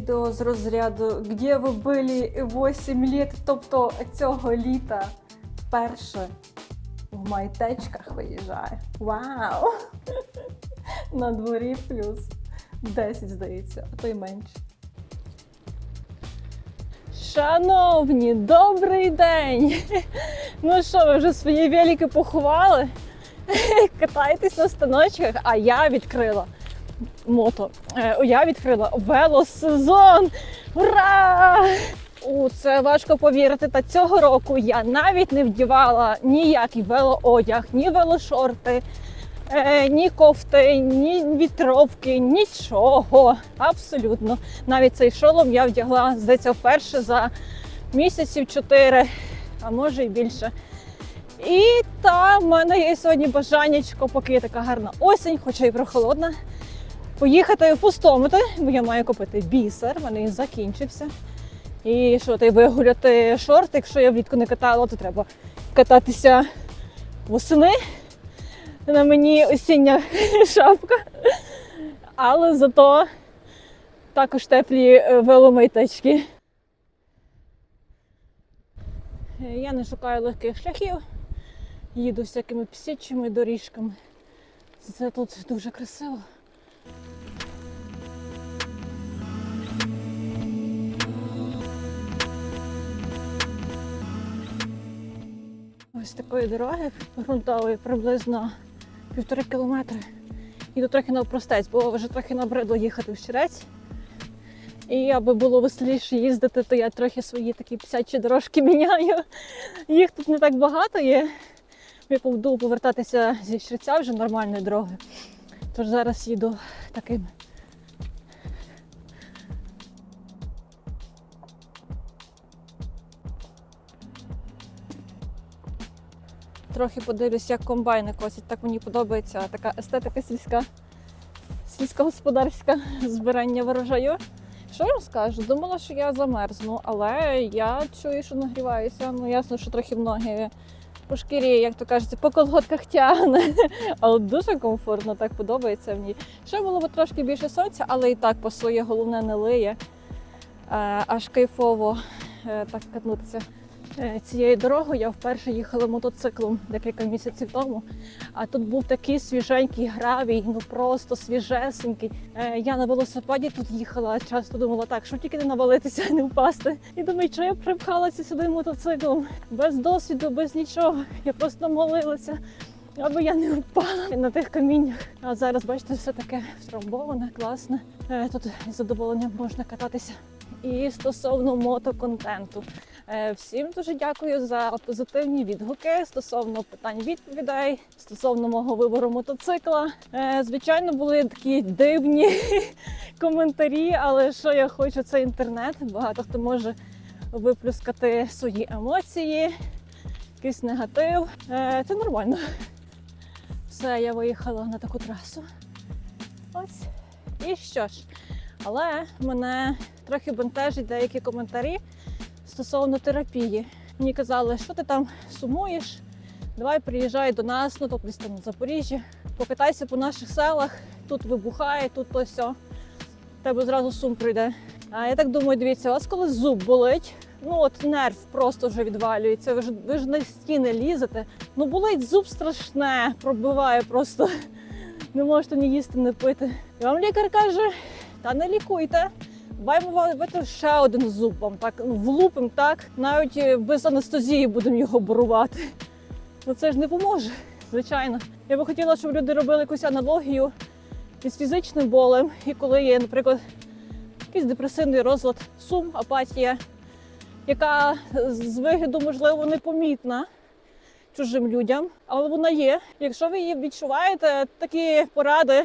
Відео з розряду Где ви були 8 літ, тобто цього літа вперше в майтечках виїжджаю. Вау! На дворі плюс 10, здається, а то й менше. Шановні, добрий день! Ну що, ви вже свої велики поховали? Катайтесь на станочках, а я відкрила мото. Е, Я відкрила велосезон. Ура! У це важко повірити. Та цього року я навіть не вдівала ніякий велоодяг, ні велошорти, е, ні кофти, ні вітровки, нічого. Абсолютно. Навіть цей шолом я вдягла, здається, вперше за місяців чотири, а може й більше. І та в мене є сьогодні бажаннячко, поки є така гарна осінь, хоча й прохолодна. Поїхати в бо я маю купити бісер, в мене він закінчився. І що ти вигуляти шорт, якщо я влітку не катала, то треба кататися восени. На мені осіння шапка. Але зато також теплі е, веломайтечки. Я не шукаю легких шляхів, їду всякими псячими доріжками. Це тут дуже красиво. Ось такої дороги ґрунтової приблизно півтори кілометри. Іду трохи навпростець, бо вже трохи набридло їхати в Щерець. І аби було веселіше їздити, то я трохи свої такі псячі дорожки міняю. Їх тут не так багато є. Я буду повертатися зі Щерця вже нормальної дороги. Тож зараз їду таким. Трохи подивлюсь, як комбайни косять. Так мені подобається така естетика сільська, сільськогосподарська збирання врожаю. Що я вам скажу? Думала, що я замерзну, але я чую, що нагріваюся. Ну ясно, що трохи ноги по шкірі, як то кажеться, по колготках тягне. Але дуже комфортно, так подобається ній. Ще було б трошки більше сонця, але і так пасує, головне не лиє. Е, Аж кайфово е, так катнутися. Е, Цією дорогою я вперше їхала мотоциклом декілька місяців тому. А тут був такий свіженький гравій, ну просто свіжесенький. Е, Я на велосипеді тут їхала, часто думала так, що тільки не навалитися, не впасти. І думаю, що я припхалася сюди мотоциклом без досвіду, без нічого. Я просто молилася. Аби я не впала на тих каміннях. А зараз, бачите, все таке втрамбоване, класне. Е, Тут з задоволенням можна кататися. І стосовно мотоконтенту. Е, Всім дуже дякую за позитивні відгуки стосовно питань відповідей, стосовно мого вибору мотоцикла. Е, Звичайно, були такі дивні коментарі, але що я хочу, це інтернет. Багато хто може виплюскати свої емоції, якийсь негатив. Е, Це нормально. Все, я виїхала на таку трасу. Ось. І що ж, але мене трохи бентежить деякі коментарі стосовно терапії. Мені казали, що ти там сумуєш, давай приїжджай до нас, ну тобто десь там на Запоріжжі, покатайся по наших селах, тут вибухає, тут то сьо. Тебе зразу сум прийде. А я так думаю, дивіться, у вас коли зуб болить, ну от нерв просто вже відвалюється. Ви ж ви ж на стіни лізете. Ну болить зуб страшне, пробиває просто. Не можете ні їсти, ні пити. І вам лікар каже, та не лікуйте. Вибити ще один зуб вам так ну, влупим так, навіть е, без анестезії будемо його борувати. Ну це ж не поможе, звичайно. Я би хотіла, щоб люди робили якусь аналогію із фізичним болем, і коли є, наприклад, якийсь депресивний розлад, сум, апатія, яка з вигляду, можливо, непомітна чужим людям, але вона є. Якщо ви її відчуваєте, такі поради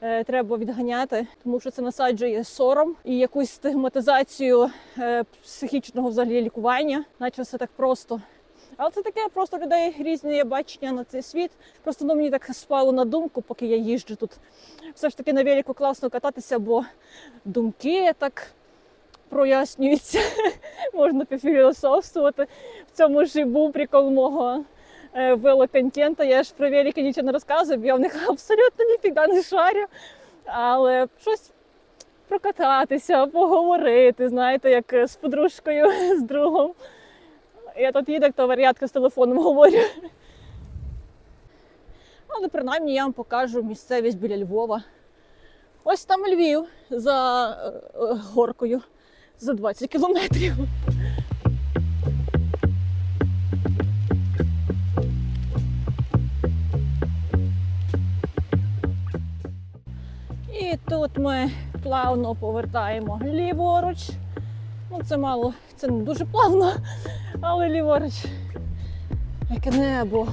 треба відганяти, тому що це насаджує сором і якусь стигматизацію е, психічного взагалі лікування, наче все так просто. Але це таке просто людей різні бачення на цей світ. Просто ну, мені так спало на думку, поки я їжджу тут. Все ж таки на велику класно кататися, бо думки так прояснюються. Можна пофілософствувати. В цьому ж і був прикол мого е, велоконтента. Я ж про велики нічого не розказую, я в них абсолютно ніфіга не шарю. Але щось прокататися, поговорити, знаєте, як з подружкою, з другом. Я тут їду, як та варіатка з телефоном говорю. Але принаймні я вам покажу місцевість біля Львова. Ось там Львів за е, е, горкою за 20 кілометрів. І тут ми плавно повертаємо ліворуч. Ну, це мало, це не дуже плавно, але ліворуч. Яке небо.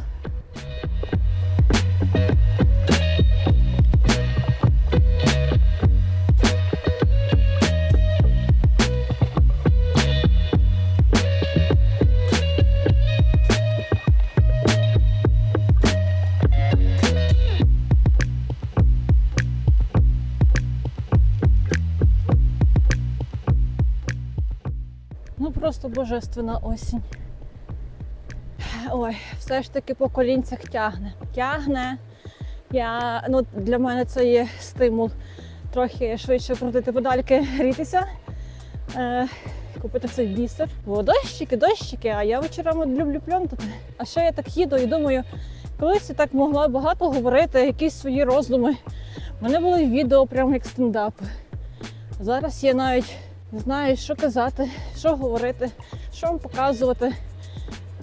Божественна осінь. Ой, все ж таки по колінцях тягне. Тягне. Я, ну, для мене це є стимул трохи швидше крутити педальки, грітися, е, купити цей бісер. Бо дощики, дощики, а я вечорами люблю пльонтати. А ще я так їду і думаю, колись я так могла багато говорити, якісь свої роздуми. У мене були відео прямо як стендапи. Зараз я навіть не знаю, що казати, що говорити, що вам показувати.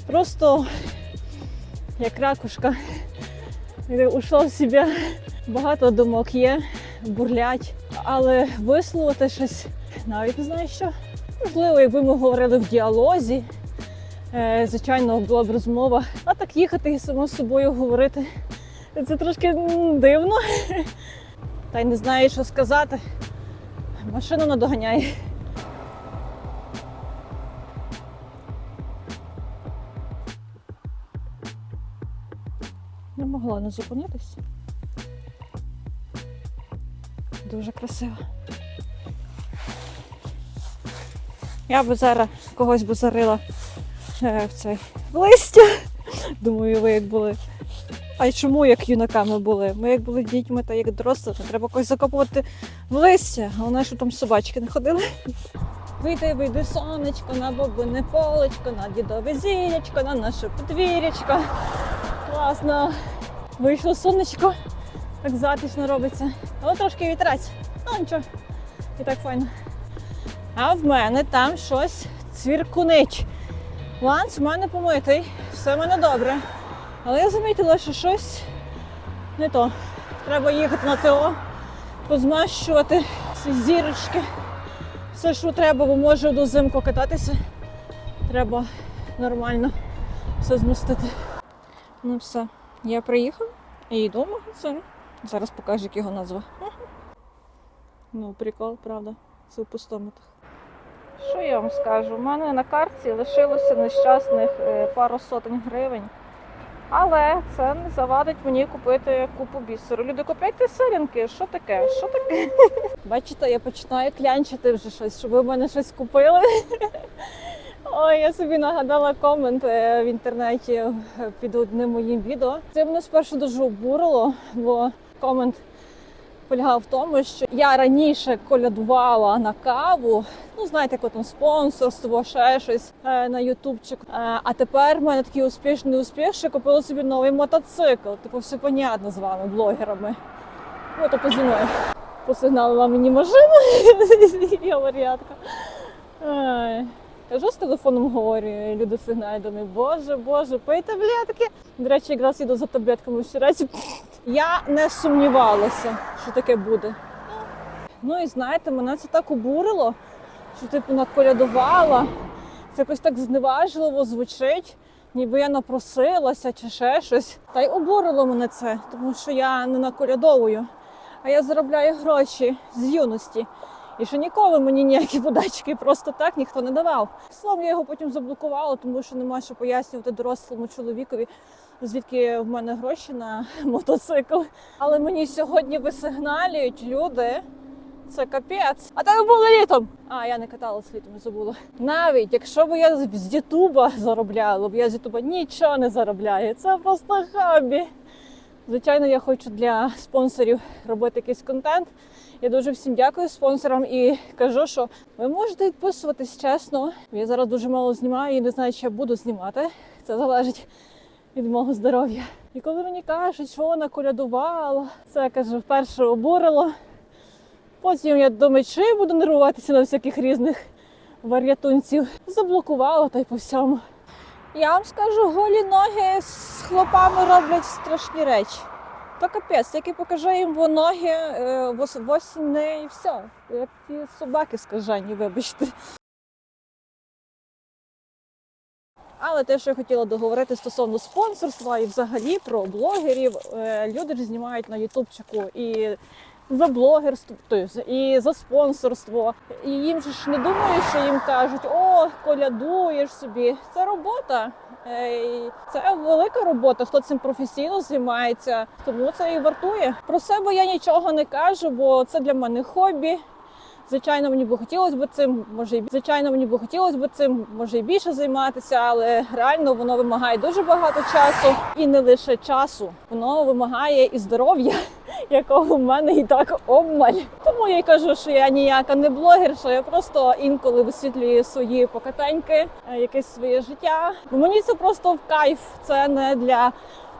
Просто як ракушка ушла в себе. Багато думок є, бурлять, але висловити щось навіть не знаю що. Можливо, якби ми говорили в діалозі, е, звичайно, була б розмова. А так їхати і само з собою говорити. Це трошки дивно. Та й не знаю, що сказати. Машина надоганяє. Могла не зупинитись. Дуже красиво. Я би зараз когось би зарила е, в цей в листя. Думаю, ви як були. А й чому як юнаками були? Ми як були дітьми та як дорослими, треба когось закопувати в листя. Головне, щоб там собачки не ходили. Вийди, вийди сонечко, на бабине полечко, на дідове зілячко, на наше подвір'ячко. Класно. Вийшло сонечко, так затишно робиться. Але трошки вітерець. Ну нічого. І так файно. А в мене там щось цвіркунить. Ланц в мене помитий, все в мене добре. Але я замітила, що щось не то. Треба їхати на ТО, позмащувати ці зірочки. Все, що треба, бо можу до зимку кататися. Треба нормально все змістити. Ну все, я приїхав і йду в магазин. Зараз покажу, як його назва. Ну, прикол, правда. Це в пустоматах. Що я вам скажу? У мене на картці лишилося нещасних е, пару сотень гривень. Але це не завадить мені купити купу бісеру. Люди, купляйте сирінки, що таке? Що таке? Бачите, я починаю клянчити вже щось, щоб ви в мене щось купили. Ой, я собі нагадала комент е, в інтернеті е, під одним моїм відео. Це мене спершу дуже обурило, бо комент полягав в тому, що я раніше колядувала на каву. Ну, знаєте, як там спонсорство, ще щось е, на ютубчик. А тепер в мене такий успішний успіх, що купила собі новий мотоцикл. Типу, все понятно з вами, блогерами. Ну, тобто зі мною. Посигналила мені машину, я варіатка. Кажу з телефоном говорю, і люди сигнають, думаю, боже, боже, пий таблетки. До речі, якраз іду за таблетками ще вчора. Я не сумнівалася, що таке буде. Ну і знаєте, мене це так обурило, що типу наколядувала. Це якось так зневажливо звучить, ніби я напросилася чи ще щось. Та й обурило мене це, тому що я не наколядовую, а я заробляю гроші з юності. І що ніколи мені ніякі подачки просто так ніхто не давав. Словом, я його потім заблокувала, тому що нема що пояснювати дорослому чоловікові, звідки в мене гроші на мотоцикл. Але мені сьогодні висигналюють люди. Це капець. А так було літом. А, я не каталась літом, забула. Навіть якщо б я з Ютуба заробляла, б я з Ютуба нічого не заробляю. Це просто хобі. Звичайно, я хочу для спонсорів робити якийсь контент. Я дуже всім дякую спонсорам і кажу, що ви можете підписуватись чесно. Я зараз дуже мало знімаю і не знаю, чи я буду знімати. Це залежить від мого здоров'я. І коли мені кажуть, що вона колядувала, це кажу, вперше обурило. Потім я думаю, чи буду нервуватися на всяких різних варіатунців. Заблокувала та й по всьому. Я вам скажу, голі ноги з хлопами роблять страшні речі. То капець, тільки покажи їм во ноги е, вос- восени і все. Як ті собаки скажені, вибачте. Але те, що я хотіла договорити стосовно спонсорства і взагалі про блогерів, Е, люди ж знімають на ютубчику і за блогерство, тобто і за спонсорство. І їм же ж не думають, що їм кажуть, о, колядуєш собі. Це робота. Це велика робота. Хто цим професійно займається, тому це і вартує. Про себе я нічого не кажу, бо це для мене хобі. Звичайно, мені би хотілося б цим, може і звичайно, мені би хотілося б цим, може і більше займатися, але реально воно вимагає дуже багато часу і не лише часу. Воно вимагає і здоров'я, якого в мене і так обмаль. Тому я й кажу, що я ніяка не блогер, що я просто інколи висвітлюю свої покатеньки, е, якесь своє життя. Бо мені це просто в кайф. Це не для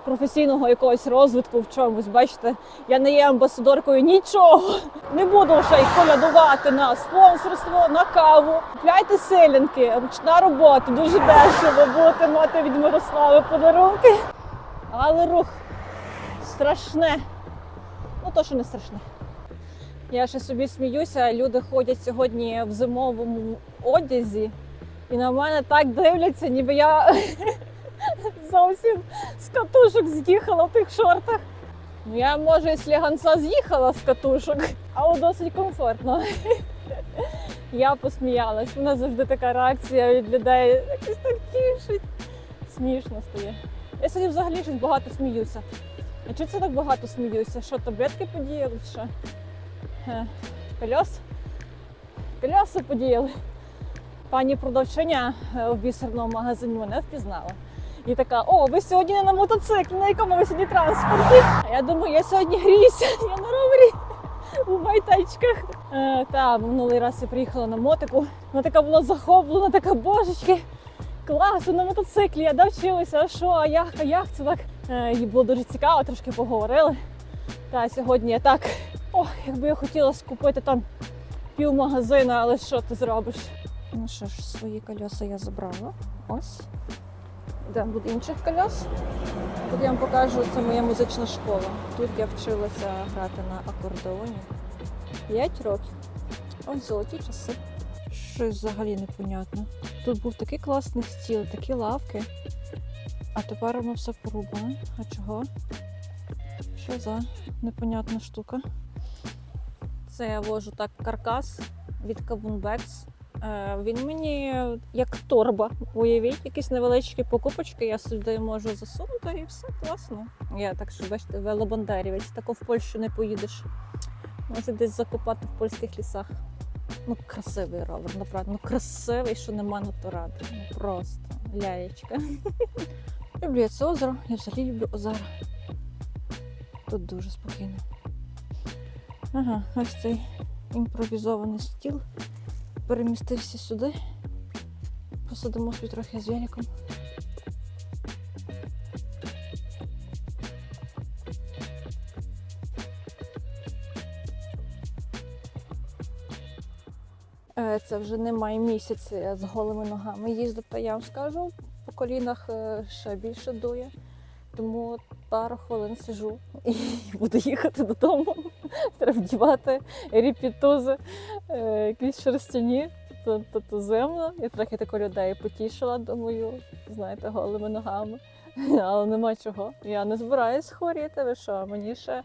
професійного якогось розвитку в чомусь. Бачите, я не є амбасадоркою нічого. Не буду ще й колядувати на спонсорство, на каву. Купляйте силянки, ручна робота, дуже дешево будете мати від Мирослави подарунки. Але рух страшне. Ну то, що не страшне. Я ще собі сміюся, люди ходять сьогодні в зимовому одязі, і на мене так дивляться, ніби я зовсім з катушок з'їхала в тих шортах. Ну, я, може, з ліганця з'їхала з катушок, але досить комфортно. Я посміялась. У нас завжди така реакція від людей. Якось так тішить. Смішно стає. Я сьогодні взагалі щось багато сміюся. А чи це так багато сміюся? Що таблетки подіяли? Що? Е, Кольос? Кольоси подіяли. Пані продавчиня е, в бісерному магазині мене впізнала. І така: о, ви сьогодні не на мотоциклі, на якому ви сьогодні транспорті? А я думаю, я сьогодні гріюся, я на ровері у байтачках. Е, та минулий раз я приїхала на мотику. Вона така була захоплена, така божечки. Клас, на мотоциклі, я навчилася, а що, а як, а як це так? Е, їй було дуже цікаво, трошки поговорили. Та сьогодні я так. Ох, якби я хотіла скупити там пів магазина, але що ти зробиш? Ну що ж, свої кольоса я забрала. Ось. Йдемо до інших кольос. Тут я вам покажу, це моя музична школа. Тут я вчилася грати на акордеоні 5 років. Ось золоті часи. Щось взагалі непонятно. Тут був такий класний стіл, такі лавки, а тепер воно все порубане. А чого? Що за непонятна штука? Це я вожу так каркас від Кавунбекс. Е, Він мені як торба. Уявіть, якісь невеличкі покупочки, я сюди можу засунути і все класно. Я так що бачите, велобандерівець, тако в Польщу не поїдеш. Може десь закопати в польських лісах. Ну, красивий ровер, направду. Ну красивий, що нема на то ради. Ну просто ляєчка. Люблю я це озеро, я взагалі люблю озера. Тут дуже спокійно. Ага, ось цей імпровізований стіл перемістився сюди. Посадимо собі трохи з великом. Е, Це вже немає місяця я з голими ногами їздити, я вам скажу. По колінах е, ще більше дує. Тому пару хвилин сижу і буду їхати додому. Треба вдівати репітузи, е, якісь шерстяні, зимно. Я трохи тако людей потішила, думаю, знаєте, голими ногами. Але нема чого. Я не збираюсь хворіти. Ви що? Мені ще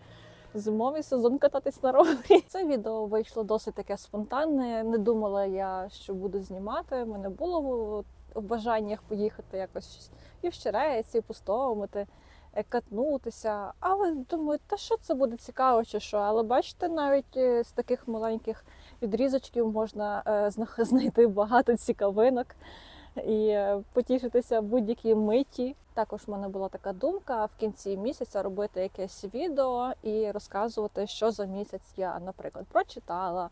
зимовий сезон кататись на ровері. Це відео вийшло досить таке спонтанне. Не думала я, що буду знімати. У мене було в бажаннях поїхати якось і в Щерець, і пустовувати, катнутися. Але думаю, та що це буде цікаво чи що. Але бачите, навіть е, з таких маленьких відрізочків можна е, знайти багато цікавинок. і е, потішитися будь-якій миті. Також в мене була така думка в кінці місяця робити якесь відео і розказувати, що за місяць я, наприклад, прочитала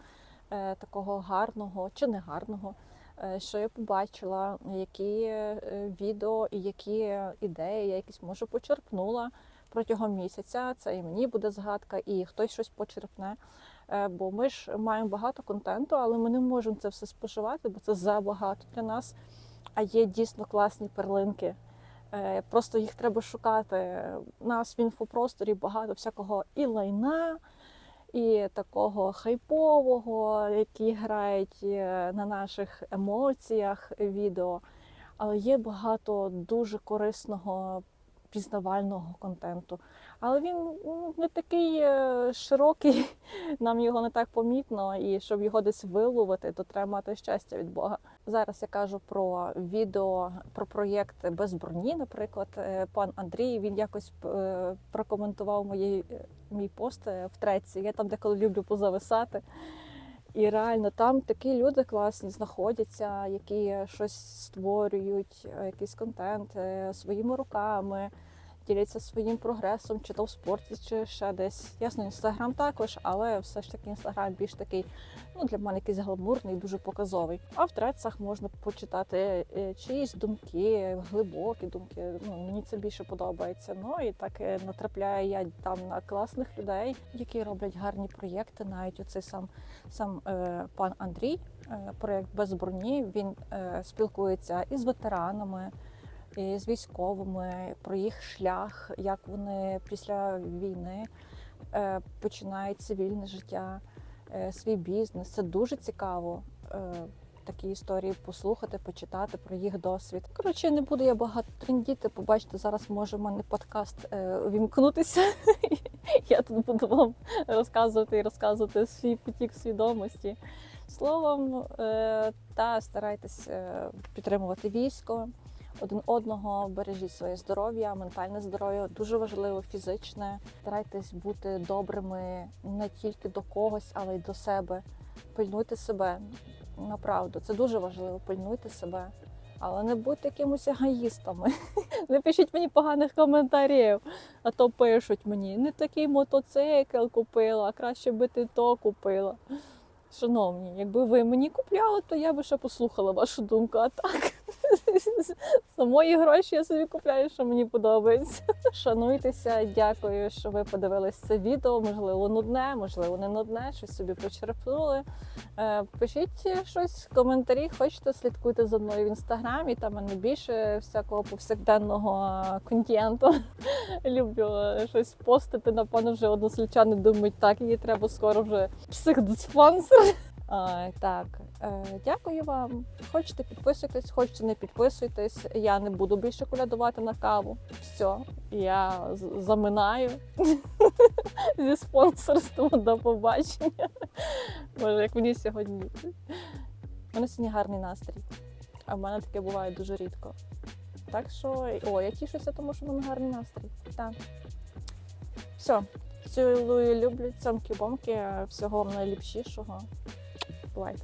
е, такого гарного чи негарного, е, що я побачила, які е, відео і які ідеї я якісь може почерпнула протягом місяця. Це і мені буде згадка, і хтось щось почерпне. Е, Бо ми ж маємо багато контенту, але ми не можемо це все споживати, бо це забагато для нас. А є дійсно класні перлинки. Е, Просто їх треба шукати. У нас в інфопросторі багато всякого і лайна, і такого хайпового, які грають е, на наших емоціях відео. Але є багато дуже корисного пізнавального контенту. Але він ну, не такий е, широкий, нам його не так помітно, і щоб його десь виловити, то треба мати щастя від Бога. Зараз я кажу про відео, про проєкт без броні. Наприклад, Е, пан Андрій він якось е, прокоментував мої, мій пост в треці. Я там деколи люблю позависати. І реально там такі люди класні знаходяться, які щось створюють, якийсь контент своїми руками, діляться своїм прогресом, чи то в спорті, чи ще десь. Ясно, інстаграм також, але все ж таки інстаграм більш такий, ну для мене якийсь гламурний, дуже показовий. А в трецах можна почитати е, чиїсь думки, глибокі думки. Ну мені це більше подобається. Ну і так е, натрапляю я там на класних людей, які роблять гарні проєкти. Навіть оцей сам сам е, пан Андрій, е, проєкт без броні. Він е, спілкується із ветеранами, з військовими про їх шлях, як вони після війни е, починають цивільне життя, е, свій бізнес. Це дуже цікаво. Е, Такі історії послухати, почитати про їх досвід. Коротше, не буду я багато трендіти. Побачите, зараз може в мене подкаст е, увімкнутися. Я тут буду вам розказувати і розказувати свій потік свідомості. Словом, е, та старайтесь підтримувати військо один одного, бережіть своє здоров'я, ментальне здоров'я дуже важливо, фізичне. Старайтесь бути добрими не тільки до когось, але й до себе. Пильнуйте себе. Направду, це дуже важливо. Пильнуйте себе. Але не будьте якимось егоїстами. Не пишіть мені поганих коментарів, а то пишуть мені, не такий мотоцикл купила, а краще би ти то купила. Шановні, якби ви мені купляли, то я би ще послухала вашу думку. А так за мої гроші я собі купляю, що мені подобається. Шануйтеся, дякую, що ви подивились це відео. Можливо, нудне, можливо, не нудне, щось собі почерпнули. Е, Пишіть щось в коментарі, хочете, слідкуйте за мною в інстаграмі. Там мене більше всякого повсякденного контенту. Люблю щось постити. Напевно, вже односельчани думають, так, її треба скоро вже психдиспансер. Так, е, дякую вам. Хочете підписуйтесь, хочете не підписуйтесь. Я не буду більше колядувати на каву. Все, я заминаю зі спонсорством. До побачення. Боже, як мені сьогодні. У мене сьогодні гарний настрій. А в мене таке буває дуже рідко. Так що, о, я тішуся, тому що в мене гарний настрій. Так. Все. Цілую, люблю, цьомки-бомки, всього вам найліпшішого. life.